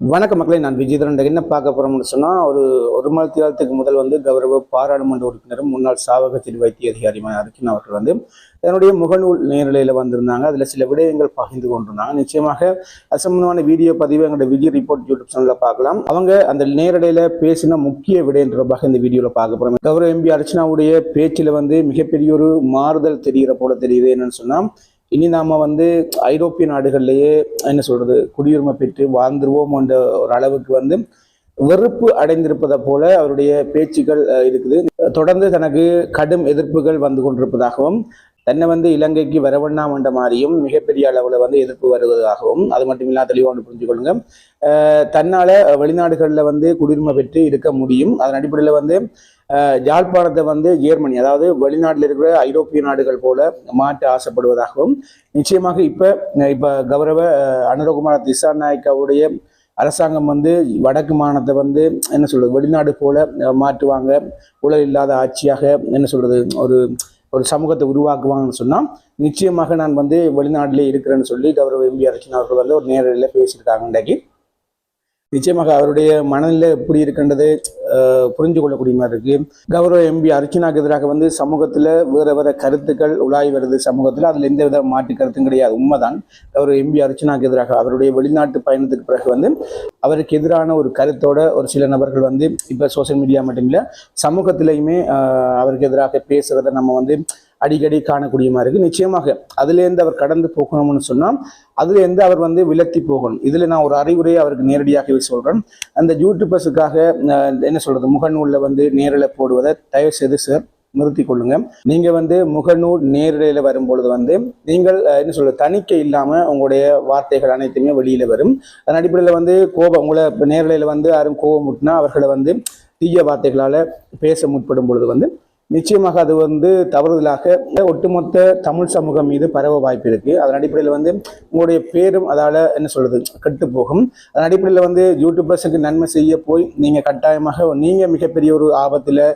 வணக்க மக்களை நான் விஜயதரன் என்ன பார்க்க போறோம்னு சொன்னால் ஒரு ஒரு மணி காலத்துக்கு முதல் வந்து கௌரவ பாராளுமன்ற உறுப்பினரும் முன்னாள் சாவகத்தில் வைத்திய அதிகாரியான அர்ஜுன் அவர்கள் வந்து தன்னுடைய முகநூல் நேரலையில் வந்திருந்தாங்க. அதில் சில விடயங்கள் பகிர்ந்து கொண்டிருந்தாங்க. நிச்சயமாக அசம்பந்தமான வீடியோ பதிவு எங்களோட விஜய் ரிப்போர்ட் யூடியூப் சேனலில் பார்க்கலாம். அவங்க அந்த நேரலையில் பேசின முக்கிய விடயம் தொடர்பாக இந்த வீடியோவில் பார்க்க போகிறோம் கௌரவ எம்பி அர்ச்சனாவுடைய பேச்சில் வந்து மிகப்பெரிய ஒரு மாறுதல் தெரிகிற போல தெரியுது என்னன்னு சொன்னால் இனி நாம வந்து ஐரோப்பிய நாடுகள்லயே என்ன சொல்றது குடியுரிமை பெற்று வாழ்ந்துருவோம் என்ற ஒரு அளவுக்கு வந்து வெறுப்பு அடைந்திருப்பதை போல அவருடைய பேச்சுக்கள் அஹ், இருக்குது. தொடர்ந்து தனக்கு கடும் எதிர்ப்புகள் வந்து கொண்டிருப்பதாகவும் தன்னை வந்து இலங்கைக்கு வரவண்ணாம் என்ற மாதிரியும் மிகப்பெரிய அளவில் வந்து எதிர்ப்பு வருவதாகவும் அது மட்டும் இல்லாத தெளிவாக ஒன்று புரிஞ்சுக்கொள்ளுங்க. தன்னால் வெளிநாடுகளில் வந்து குடியுரிமை பெற்று இருக்க முடியும். அதன் அடிப்படையில் வந்து யாழ்ப்பாணத்தை வந்து ஜெர்மனி அதாவது வெளிநாட்டில் இருக்கிற ஐரோப்பிய நாடுகள் போல மாற்ற ஆசைப்படுவதாகவும் நிச்சயமாக இப்போ இப்போ கௌரவ அஹ், அனுரகுமார திசாநாயக்காவுடைய அரசாங்கம் வந்து வடக்கு மாநிலத்தை வந்து என்ன சொல்றது வெளிநாடு போல மாற்றுவாங்க. ஊழல் இல்லாத ஆட்சியாக என்ன சொல்றது ஒரு ஒரு சமூகத்தை உருவாக்குவாங்கன்னு சொன்னால் நிச்சயமாக நான் வந்து வெளிநாட்டிலே இருக்கிறேன்னு சொல்லி கௌரவ எம்பி அர்ச்சனா அவர்கள் வந்து ஒரு நேரடியில் பேசியிருக்காங்க இன்றைக்கு. நிச்சயமாக அவருடைய மனநிலை எப்படி இருக்கின்றது புரிஞ்சு கொள்ளக்கூடிய மாதிரி இருக்கு. கௌரவ எம்பி அர்ச்சனாக்கு எதிராக வந்து சமூகத்துல வேற வேற கருத்துக்கள் உலாய் வருது சமூகத்துல. அதுல எந்த வித மாற்று கருத்தும் கிடையாது. உண்மைதான். கௌரவ எம்பி அர்ச்சனாக்கு எதிராக அவருடைய வெளிநாட்டு பயணத்துக்கு பிறகு வந்து அவருக்கு எதிரான ஒரு கருத்தோட ஒரு சில நபர்கள் வந்து இப்ப சோசியல் மீடியா மட்டும் இல்ல சமூகத்திலையுமே அவருக்கு எதிராக பேசுகிறத நம்ம வந்து அடிக்கடி காணக்கூடிய மாதிரி இருக்கு. நிச்சயமாக அதுலேருந்து அவர் கடந்து போகணும்னு சொன்னால் அதுலேருந்து அவர் வந்து விலத்தி போகணும். இதில் நான் ஒரு அறிவுரையை அவருக்கு நேரடியாகவே சொல்கிறேன் அந்த யூடியூபர்ஸுக்காக என்ன சொல்கிறது முகநூலில் வந்து நேரில் போடுவதை தயவு செய்து சார் நிறுத்தி கொள்ளுங்க. நீங்க வந்து முகநூல் நேரடியில் வரும்பொழுது வந்து நீங்கள் என்ன சொல்கிறது தணிக்கை இல்லாம உங்களுடைய வார்த்தைகள் அனைத்துமே வெளியில வரும். அதன் அடிப்படையில் வந்து கோபம் உங்களை நேரடியில் வந்து யாரும் கோபம் முட்டினா அவர்களை வந்து தீய வார்த்தைகளால பேச முற்படும் பொழுது வந்து நிச்சயமாக அது வந்து தவறுதலாக ஒட்டுமொத்த தமிழ் சமூகம் மீது பரவ வாய்ப்பு இருக்கு. அதன் அடிப்படையில் வந்து உங்களுடைய பேரும் அதால என்ன சொல்றது கெட்டு போகும். அதன் அடிப்படையில் வந்து யூடியூபர்ஸுக்கு நன்மை செய்ய போய் நீங்க கட்டாயமாக நீங்க மிகப்பெரிய ஒரு ஆபத்துல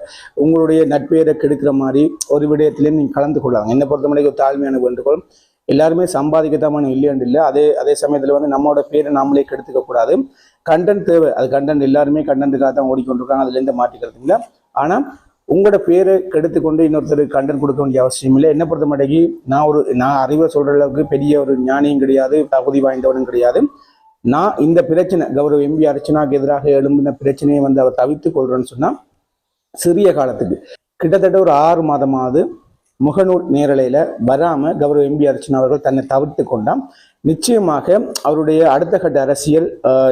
உங்களுடைய நட்பெயரை கெடுக்கிற மாதிரி ஒரு விடயத்திலையும் நீங்க கலந்து கொள்ளாங்க என்னை பொறுத்தவரைக்கும் ஒரு தாழ்மையான வேண்டுகோள். எல்லாருமே சம்பாதிக்கத்தான் இல்லையாண்டு இல்லை. அதே அதே சமயத்தில் வந்து நம்மளோட பேரை நாமளே கெடுத்துக்க கூடாது. கண்டென்ட் தேவை. அது கண்டென்ட் எல்லாருமே கண்டென்ட்டுக்காக தான் ஓடிக்கொண்டிருக்காங்க. அதுலேருந்து எந்த மாற்றிக்கிறது இல்லை. உங்களோட பேரை கெடுத்து கொண்டு இன்னொருத்தருக்கு கண்டென்ட் கொடுக்க வேண்டிய அவசியம் இல்லை. என்ன பொறுத்த மாட்டேங்கி நான் ஒரு நான் அறிவை சொல்ற அளவுக்கு பெரிய ஒரு ஞானியும் கிடையாது தகுதி வாய்ந்தவனும் கிடையாது. நான் இந்த பிரச்சனை கௌரவ எம்பி அர்ச்சனாக்கு எதிராக எழும்பின பிரச்சனையை வந்து அவர் தவித்துக் கொள்றேன்னு சொன்னா சிறிய காலத்துக்கு. கிட்டத்தட்ட ஒரு ஆறு மாதமாவது முகநூல் நேரலையில் வராமல் கௌரவ எம்பி அர்ச்சனா அவர்கள் தன்னை தவிர்த்து கொண்டாம் நிச்சயமாக அவருடைய அடுத்த கட்ட அரசியல்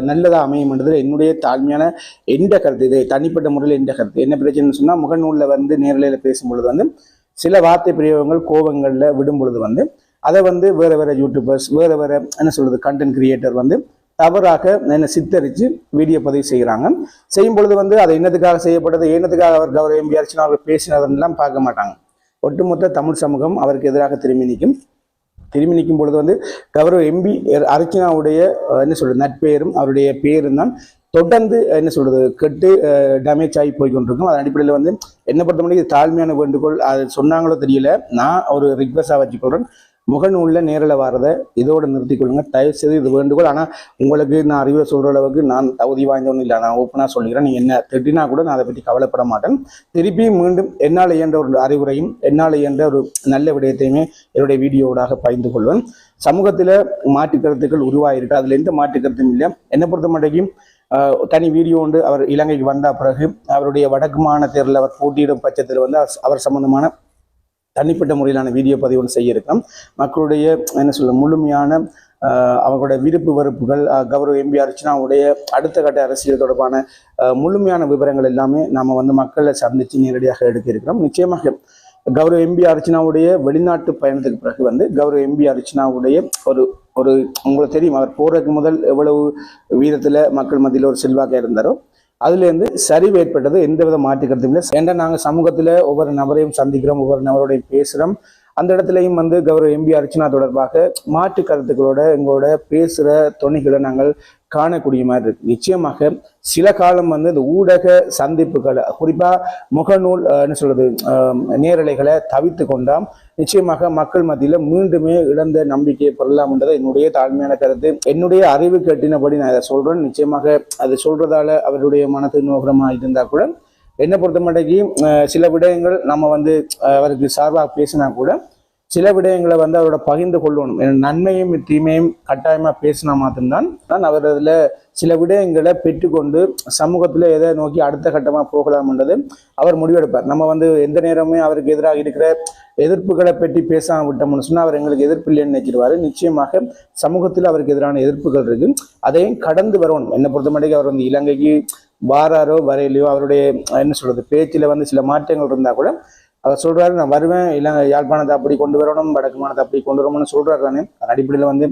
நல்லதாக அமையும் என்றது என்னுடைய தாழ்மையான எந்த கருத்து இது தனிப்பட்ட முறையில் எந்த கருத்து. என்ன பிரச்சனைன்னு சொன்னால் முகநூலில் வந்து நேரலையில் பேசும் பொழுது வந்து சில வார்த்தை பிரயோகங்கள் கோபங்களில் விடும் பொழுது வந்து அதை வந்து வேறு வேறு யூடியூபர்ஸ் வேறு வேறு என்ன சொல்கிறது கண்டென்ட் கிரியேட்டர் வந்து தவறாக என்ன சித்தரித்து வீடியோ பதிவு செய்கிறாங்க செய்யும் பொழுது வந்து அது என்னத்துக்காக செய்யப்பட்டது என்னத்துக்காக அவர் கௌரவ எம்பி அர்ச்சனா அவர்கள் பேசினதெல்லாம் பார்க்க மாட்டாங்க. ஒட்டுமொத்த தமிழ் சமூகம் அவருக்கு எதிராக திரும்பி நிற்கும். திரும்பி நிற்கும் பொழுது வந்து கௌரவ எம்பி அர்ச்சனாவுடைய என்ன சொல்றது நட்பெயரும் அவருடைய பேரும் தான் தொடர்ந்து என்ன சொல்றது கெட்டு டேமேஜ் ஆகி போய் கொண்டிருக்கும் அதன் அடிப்படையில் வந்து என்ன பொறுத்த முடியும் இது தாழ்மையான வேண்டுகோள். அது சொன்னாங்களோ தெரியல. நான் ஒரு ரிக்வஸ்டாக வச்சுக்கொள்றேன். முகநூலில் நேரில் வரதை இதோட நிறுத்தி கொள்ளுங்க. தயவு செய்து இது வேண்டுகோள். ஆனால் உங்களுக்கு நான் அறிவை சொல்கிற அளவுக்கு நான் தகுதி வாய்ந்தவனும் இல்லை. நான் ஓப்பனாக சொல்லிக்கிறேன். நீங்கள் என்ன திட்டினா கூட நான் அதை பற்றி கவலைப்பட மாட்டேன். திருப்பி மீண்டும் என்னால் இயன்ற ஒரு அறிவுரையும் என்னால் இயன்ற ஒரு நல்ல விடயத்தையுமே என்னுடைய வீடியோவோடாக பகிர்ந்து கொள்வேன். சமூகத்தில் மாற்று கருத்துக்கள் உருவாயிருக்கு. அதில் எந்த மாற்று கருத்தும் இல்லை. என்னை பொறுத்த மாட்டேங்கும் தனி வீடியோ ஒன்று அவர் இலங்கைக்கு வந்த பிறகு அவருடைய வடக்கு மாநிலத்தில் அவர் போட்டியிடும் பட்சத்தில் வந்து அவர் அவர் சம்பந்தமான தனிப்பட்ட முறையிலான வீடியோ பதிவு ஒன்று செய்ய மக்களுடைய என்ன சொல்ல முழுமையான ஆஹ், விருப்பு வெறுப்புகள் கௌரவ எம்பி அர்ச்சனாவுடைய அடுத்த கட்ட அரசியல் தொடர்பான முழுமையான விவரங்கள் எல்லாமே நாம் வந்து மக்களை சந்தித்து நேரடியாக எடுக்க இருக்கிறோம் நிச்சயமாக கௌரவ எம்பி அர்ச்சனாவுடைய வெளிநாட்டு பயணத்துக்கு பிறகு வந்து கௌரவ எம்பி அர்ச்சனாவுடைய ஒரு ஒரு உங்களுக்கு தெரியும் அவர் போறதுக்கு முதல் எவ்வளவு வீரத்தில் மக்கள் மத்தியில் ஒரு செல்வாக்க இருந்தாரோ அதுலேருந்து சரிவு ஏற்பட்டது எந்த வித மாற்று இல்லை. ஏன்னா நாங்கள் சமூகத்தில் ஒவ்வொரு நபரையும் சந்திக்கிறோம் ஒவ்வொரு நபரோடையும் பேசுகிறோம். அந்த இடத்துலையும் வந்து கௌரவ எம்பி அர்ச்சனா தொடர்பாக மாற்று கருத்துக்களோட எங்களோட பேசுகிற துணைகளை நாங்கள் காணக்கூடிய மாதிரி இருக்கு. நிச்சயமாக சில காலம் வந்து இந்த ஊடக சந்திப்புகளை குறிப்பாக முகநூல் என்ன சொல்றது நேரலைகளை தவித்து கொண்டாம். நிச்சயமாக மக்கள் மத்தியில் மீண்டுமே இழந்த நம்பிக்கையை பெறலாம்ன்றது என்னுடைய தாழ்மையான கருத்து. என்னுடைய அறிவு கட்டினபடி நான் இதை சொல்றேன். நிச்சயமாக அது சொல்றதால அவருடைய மனது நோகரமாக இருந்தால் கூட என்னை பொறுத்த மட்டும் சில விடயங்கள் நம்ம வந்து அவருக்கு சார்பாக பேசினா கூட சில விடயங்களை வந்து அவரோட பகிர்ந்து கொள்ளணும். நன்மையும் தீமையும் கட்டாயமாக பேசினா மாத்திரம்தான். நான் அவர் அதில் சில விடயங்களை பெற்றுக்கொண்டு சமூகத்தில் எதை நோக்கி அடுத்த கட்டமாக போகலாம்ன்றது அவர் முடிவெடுப்பார். நம்ம வந்து எந்த நேரமே அவருக்கு எதிராக இருக்கிற எதிர்ப்புகளை பற்றி பேசாமல் விட்டோம்னு சொன்னால் அவர் எங்களுக்கு எதிர்ப்பு இல்லைன்னு நினைச்சிருவார். நிச்சயமாக சமூகத்தில் அவருக்கு எதிரான எதிர்ப்புகள் இருக்கு. அதையும் கடந்து வரணும். என்னை பொறுத்த மட்டும் அவர் வந்து இலங்கைக்கு வாராரோ வரையிலையோ அவருடைய என்ன சொல்றது பேச்சில் வந்து சில மாற்றங்கள் இருந்தால் கூட அவர் சொல்றாரு நான் வருவேன். இல்லை யாழ்ப்பாணத்தை அப்படி கொண்டு வரணும். வடக்கு மாநிலத்தை அப்படி கொண்டு வரணும்னு சொல்றாரு தானே. அதன் அடிப்படையில் வந்து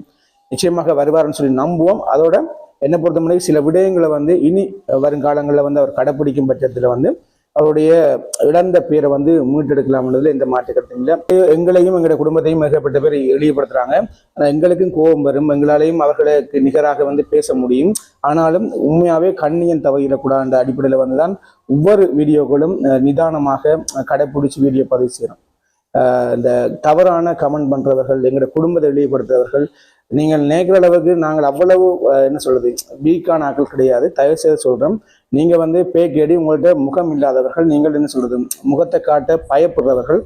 நிச்சயமாக வருவார்னு சொல்லி நம்புவோம். அதோட என்னை பொறுத்த சில விடயங்களை வந்து இனி வருங்காலங்களில் வந்து அவர் கடைப்பிடிக்கும் பட்சத்தில் வந்து அவருடைய இழந்த பேரை வந்து மீட்டெடுக்கலாம்ன்றதுல எந்த மாற்று இல்லை. எங்களையும் எங்களுடைய குடும்பத்தையும் மிகப்பட்ட பேர் எளியப்படுத்துறாங்க ஆனால் எங்களுக்கும் கோபம் வரும். எங்களாலையும் அவர்களுக்கு நிகராக வந்து பேச முடியும். ஆனாலும் உண்மையாகவே கண்ணியன் தவறிடக்கூடாதுன்ற அடிப்படையில் வந்து தான் ஒவ்வொரு வீடியோக்களும் நிதானமாக கடைப்பிடிச்சி வீடியோ பதிவு செய்கிறோம் இந்த தவறான கமெண்ட் பண்ணுறவர்கள் எங்களுடைய குடும்பத்தை வெளிப்படுத்துறவர்கள் நீங்கள் நினைக்கிற அளவுக்கு நாங்கள் அவ்வளவு என்ன சொல்றது வீக்கான ஆட்கள் கிடையாது. தயவு செய்து சொல்றோம். நீங்கள் வந்து பேக்கேடி உங்கள்ட்ட முகம் இல்லாதவர்கள் நீங்கள் என்ன சொல்கிறது முகத்தை காட்ட பயப்படுறவர்கள்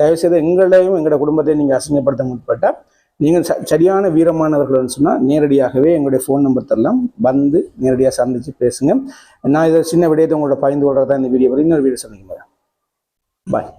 தயவுசெய்து எங்களையும் எங்களோட குடும்பத்தையும் நீங்கள் அசிங்கப்படுத்த முற்பட்டால் நீங்கள் ச- சரியான வீரமானவர்கள்னு சொன்னால் நேரடியாகவே எங்களுடைய ஃபோன் நம்பர் தரலாம். வந்து நேரடியாக சந்தித்து பேசுங்க. நான் இதை சின்ன விடயத்தை உங்களோட பயந்து கொள்றதா இந்த வீடியோ வரை இன்னொரு வீடியோ சந்திக்கும் பாய்